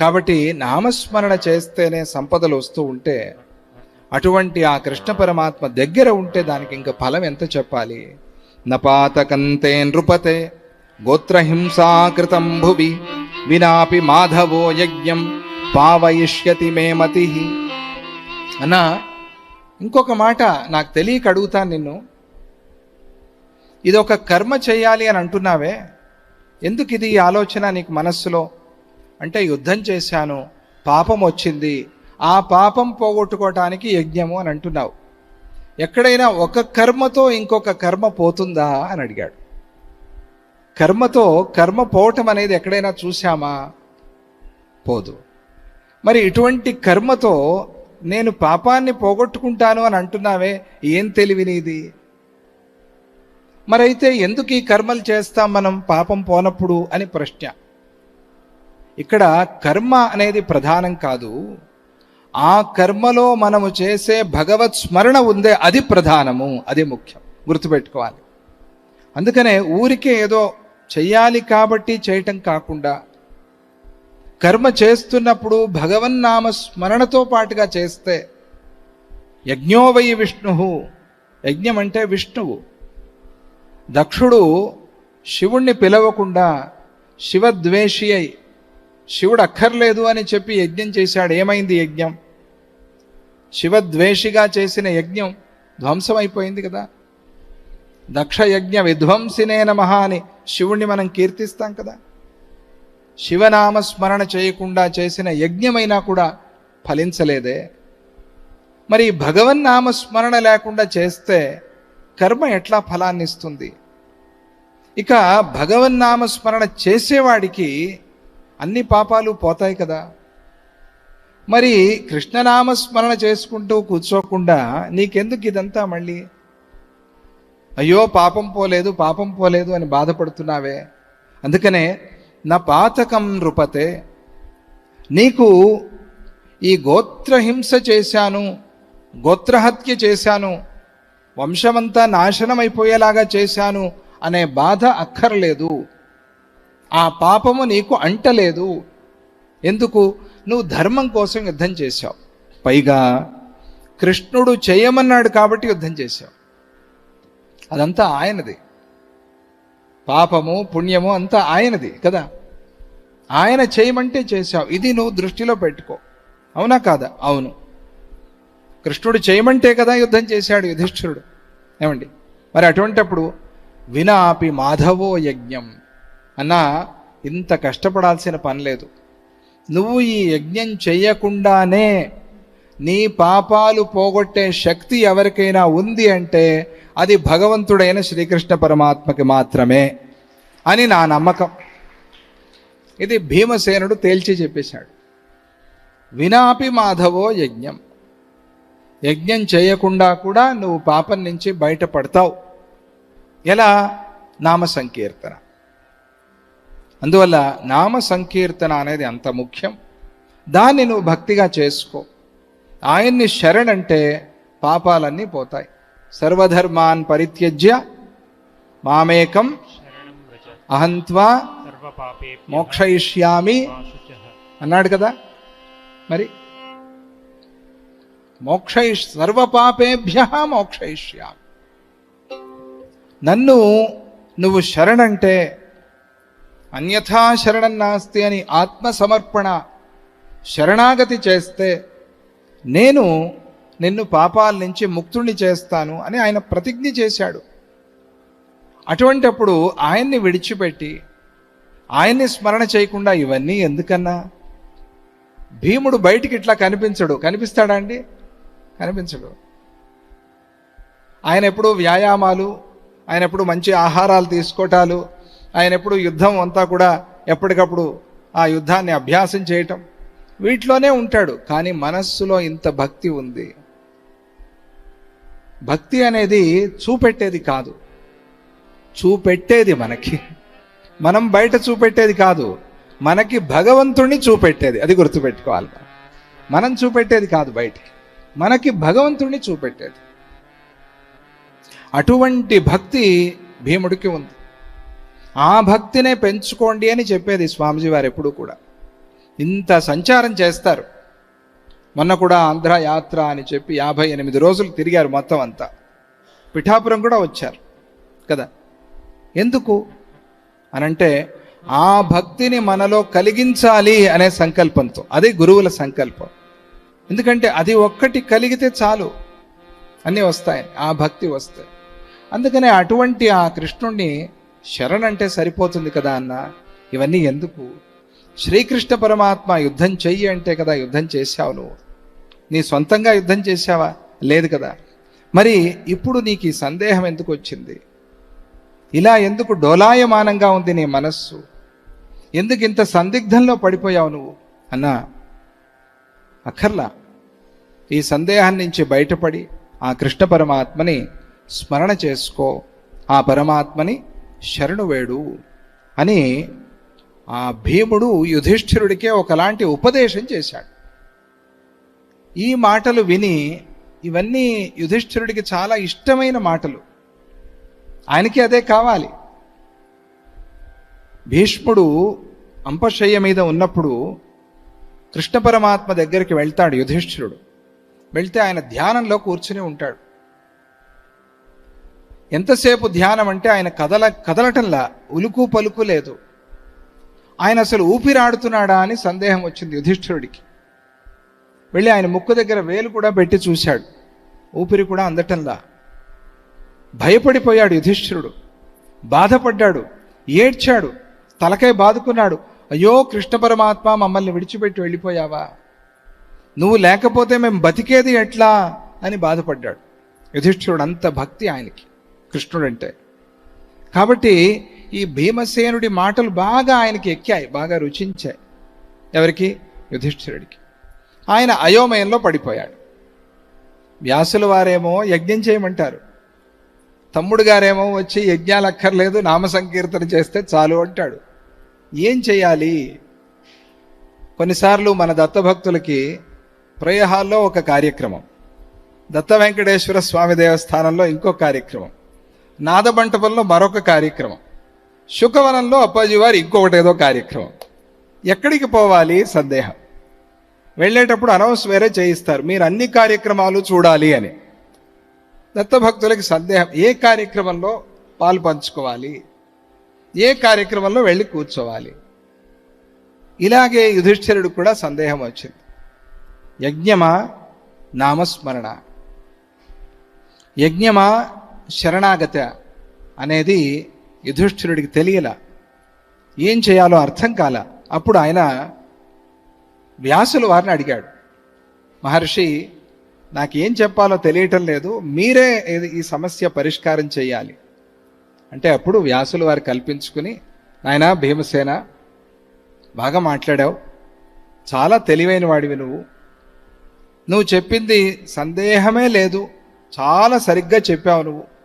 కాబట్టి నామస్మరణ చేస్తేనే సంపదలు వస్తూ ఉంటే అటువంటి ఆ కృష్ణ పరమాత్మ దగ్గర ఉంటే దానికి ఇంకా ఫలం ఎంత చెప్పాలి? నపాతకంతే నృపతే గోత్రహింసాకృతం భువి వినాపి మాధవో యజ్ఞం పావయిష్యతి మే మతి. అన్నా ఇంకొక మాట నాకు తెలియక అడుగుతాను నిన్ను. ఇది ఒక కర్మ చేయాలి అని అంటున్నావే? ఎందుకు ఇది ఈ ఆలోచన నీకు మనస్సులో? అంటే యుద్ధం చేశాను పాపం వచ్చింది. ఆ పాపం పోగొట్టుకోవటానికి యజ్ఞము అని అంటున్నావు. ఎక్కడైనా ఒక కర్మతో ఇంకొక కర్మ పోతుందా అని అడిగాడు. కర్మతో కర్మ పోవటం అనేది ఎక్కడైనా చూశామా? పోదు. మరి ఇటువంటి కర్మతో నేను పాపాన్ని పోగొట్టుకుంటాను అని అంటున్నావే ఏం తెలివి నీది? మరైతే ఎందుకు ఈ కర్మలు చేస్తాం మనం పాపం పోనప్పుడు అని ప్రశ్న. ఇక్కడ కర్మ అనేది ప్రధానం కాదు. ఆ కర్మలో మనము చేసే భగవత్ స్మరణ ఉందే అది ప్రధానము అది ముఖ్యం. గుర్తుపెట్టుకోవాలి. అందుకనే ఊరికే ఏదో చెయ్యాలి కాబట్టి చేయటం కాకుండా కర్మ చేస్తున్నప్పుడు భగవన్నామ స్మరణతో పాటుగా చేస్తే యజ్ఞోవై విష్ణు యజ్ఞం అంటే విష్ణువు. దక్షుడు శివుణ్ణి పిలవకుండా శివద్వేషి అయి శివుడు అక్కర్లేదు అని చెప్పి యజ్ఞం చేశాడు. ఏమైంది యజ్ఞం? శివద్వేషిగా చేసిన యజ్ఞం ధ్వంసమైపోయింది కదా. దక్ష యజ్ఞ విధ్వంసినే నమః అని శివుణ్ణి మనం కీర్తిస్తాం కదా. శివనామ స్మరణ చేయకుండా చేసిన యజ్ఞమైనా కూడా ఫలించలేదే. మరి భగవన్నామ స్మరణ లేకుండా చేస్తే కర్మ ఎట్లా ఫలాన్ని ఇస్తుంది ఇక భగవన్నామ స్మరణ చేసేవాడికి అన్ని పాపాలు పోతాయి కదా. మరి కృష్ణనామస్మరణ చేసుకుంటూ కూర్చోకుండా నీకెందుకు ఇదంతా మళ్ళీ? అయ్యో పాపం పోలేదు పాపం పోలేదు అని బాధపడుతున్నావే. అందుకనే నా పాతకం నృపతే నీకు ఈ గోత్రహింస చేశాను గోత్రహత్య చేశాను వంశమంతా నాశనం అయిపోయేలాగా చేశాను అనే బాధ అక్కర్లేదు. ఆ పాపము నీకు అంటలేదు. ఎందుకు? నువ్వు ధర్మం కోసం యుద్ధం చేశావు. పైగా కృష్ణుడు చేయమన్నాడు కాబట్టి యుద్ధం చేశావు. అదంతా ఆయనది. పాపము పుణ్యము అంతా ఆయనది కదా? ఆయన చేయమంటే చేశావు. ఇది నువ్వు దృష్టిలో పెట్టుకో. అవునా కాదా? అవును. కృష్ణుడు చేయమంటే కదా యుద్ధం చేశాడు యుధిష్ఠిరుడు. ఏమండి? మరి అటువంటప్పుడు వినాపి మాధవో యజ్ఞం. అన్నా ఇంత కష్టపడాల్సిన పని లేదు. నువ్వు ఈ యజ్ఞం చెయ్యకుండానే నీ పాపాలు పోగొట్టే శక్తి ఎవరికైనా ఉంది అంటే అది భగవంతుడైన శ్రీకృష్ణ పరమాత్మకి మాత్రమే అని నా నమ్మకం. ఇది భీమసేనుడు తేల్చి చెప్పేశాడు. వినాపి మాధవో యజ్ఞం. యజ్ఞం చేయకుండా కూడా నువ్వు పాపం నుంచి బయటపడతావు. ఎలా? నామ సంకీర్తన అందువల్ల నామ సంకీర్తన అనేది అంత ముఖ్యం. దాన్ని నువ్వు భక్తిగా చేసుకో. ఆయన్ని శరణంటే పాపాలన్నీ పోతాయి. సర్వధర్మాన్ పరిత్యజ్య మామేకం అహంత్వా మోక్షయిష్యామి అన్నాడు కదా. మరి మోక్షయి సర్వపాపేభ్య మోక్షయిష్యామి. నన్ను నువ్వు శరణంటే అన్యథా శరణం నాస్తి అని ఆత్మ సమర్పణ శరణాగతి చేస్తే నేను నిన్ను పాపాల నుంచి ముక్తుణ్ణి చేస్తాను అని ఆయన ప్రతిజ్ఞ చేశాడు. అటువంటప్పుడు ఆయన్ని విడిచిపెట్టి ఆయన్ని స్మరణ చేయకుండా ఇవన్నీ ఎందుకన్నా? భీముడు బయటికి ఇట్లా కనిపించడు. కనిపిస్తాడా అండి? కనిపించడు. ఆయన ఎప్పుడు వ్యాయామాలు ఆయన ఎప్పుడు మంచి ఆహారాలు తీసుకోవటాలు ఆయన ఎప్పుడు యుద్ధం అంతా కూడా ఎప్పటికప్పుడు ఆ యుద్ధాన్ని అభ్యాసం చేయటం. వీటిలోనే ఉంటాడు కానీ మనస్సులో ఇంత భక్తి ఉంది. భక్తి అనేది చూపెట్టేది కాదు. చూపెట్టేది మనకి. మనం బయట చూపెట్టేది కాదు. మనకి భగవంతుణ్ణి చూపెట్టేది. అది గుర్తుపెట్టుకోవాలి మనం. చూపెట్టేది కాదు బయటికి. మనకి భగవంతుణ్ణి చూపెట్టేది. అటువంటి భక్తి భీముడికి ఉంది. ఆ భక్తినే పెంచుకోండి అని చెప్పేది స్వామిజీ వారు ఎప్పుడూ కూడా. ఇంత సంచారం చేస్తారు. మొన్న కూడా ఆంధ్ర యాత్ర అని చెప్పి యాభై ఎనిమిది రోజులు తిరిగారు మొత్తం అంతా. పిఠాపురం కూడా వచ్చారు. కదా? ఎందుకు? అనంటే ఆ భక్తిని మనలో కలిగించాలి అనే సంకల్పంతో. అది గురువుల సంకల్పం. ఎందుకంటే అది ఒక్కటి కలిగితే చాలు. అన్నీ వస్తాయి. ఆ భక్తి వస్తాయి అందుకనే అటువంటి ఆ కృష్ణుణ్ణి శరణ్ అంటే సరిపోతుంది కదా అన్న? ఇవన్నీ ఎందుకు? శ్రీకృష్ణ పరమాత్మ యుద్ధం చెయ్యి అంటే కదా యుద్ధం చేశావు నువ్వు. నీ సొంతంగా యుద్ధం చేశావా? లేదు కదా. మరి ఇప్పుడు నీకు ఈ సందేహం ఎందుకు వచ్చింది? ఇలా ఎందుకు డోలాయమానంగా ఉంది నీ మనస్సు? ఎందుకు ఇంత సందిగ్ధంలో పడిపోయావు నువ్వు? అన్నా అక్కర్లా. ఈ సందేహం నుంచి బయటపడి ఆ కృష్ణ పరమాత్మని స్మరణ చేసుకో. ఆ పరమాత్మని శరణు వేడు అని ఆ భీముడు యుధిష్ఠిరుడికే ఒకలాంటి ఉపదేశం చేశాడు. ఈ మాటలు విని ఇవన్నీ యుధిష్ఠిరుడికి చాలా ఇష్టమైన మాటలు. ఆయనకి అదే కావాలి. భీష్ముడు అంపశయ్య మీద ఉన్నప్పుడు కృష్ణ పరమాత్మ దగ్గరికి వెళ్తాడు యుధిష్ఠిరుడు. వెళ్తే ఆయన ధ్యానంలో కూర్చుని ఉంటాడు. ఎంతసేపు ధ్యానం అంటే ఆయన కదల కదలటంలా ఉలుకు పలుకు లేదు. ఆయన అసలు ఊపిరాడుతున్నాడా అని సందేహం వచ్చింది యుధిష్ఠిరుడికి. వెళ్ళి ఆయన ముక్కు దగ్గర వేలు కూడా పెట్టి చూశాడు. ఊపిరి కూడా అందటంలా. భయపడిపోయాడు యుధిష్ఠిరుడు. బాధపడ్డాడు. ఏడ్చాడు. తలకై బాదుకున్నాడు. అయ్యో కృష్ణ పరమాత్మ మమ్మల్ని విడిచిపెట్టి వెళ్ళిపోయావా? నువ్వు లేకపోతే మేము బతికేది ఎట్లా? అని బాధపడ్డాడు. యుధిష్ఠిరుడు అంత భక్తి ఆయనకి. కృష్ణుడంటే. కాబట్టి ఈ భీమసేనుడి మాటలు బాగా ఆయనకి ఎక్కాయి బాగా రుచించాయి. ఎవరికి? యుధిష్ఠిరుడికి. ఆయన అయోమయంలో పడిపోయాడు. వ్యాసుల వారేమో యజ్ఞం చేయమంటారు. తమ్ముడు గారేమో వచ్చి యజ్ఞాలు అక్కర్లేదు నామ సంకీర్తన చేస్తే చాలు అంటాడు. ఏం చేయాలి? కొన్నిసార్లు మన దత్తభక్తులకి ప్రయహాల్లో ఒక కార్యక్రమం దత్త వెంకటేశ్వర స్వామి దేవస్థానంలో ఇంకో కార్యక్రమం. నాదమంటపంలో మరొక కార్యక్రమం. శుకవనంలో అప్పాజీ వారు ఇంకొకటి ఏదో కార్యక్రమం. ఎక్కడికి పోవాలి? సందేహం. వెళ్ళేటప్పుడు అనౌన్స్ వేరే చేయిస్తారు. మీరు అన్ని కార్యక్రమాలు చూడాలి అని. దత్తభక్తులకి సందేహం. ఏ కార్యక్రమంలో పాలు పంచుకోవాలి? ఏ కార్యక్రమంలో వెళ్ళి కూర్చోవాలి? ఇలాగే యుధిష్ఠిరుడు కూడా సందేహం వచ్చింది. యజ్ఞమా నామస్మరణ. యజ్ఞమా శరణాగత అనేది యుధిష్ఠిరుడికి తెలియల. ఏం చేయాలో అర్థం కాల. అప్పుడు ఆయన వ్యాసులు వారిని అడిగాడు. మహర్షి నాకేం చెప్పాలో తెలియటం లేదు. మీరే ఈ సమస్య పరిష్కారం చేయాలి. అంటే అప్పుడు వ్యాసులు వారు కల్పించుకుని నాయన భీమసేన బాగా మాట్లాడావు. చాలా తెలివైన వాడివి నువ్వు. నువ్వు చెప్పింది సందేహమే లేదు. చాలా సరిగ్గా చెప్పావు నువ్వు.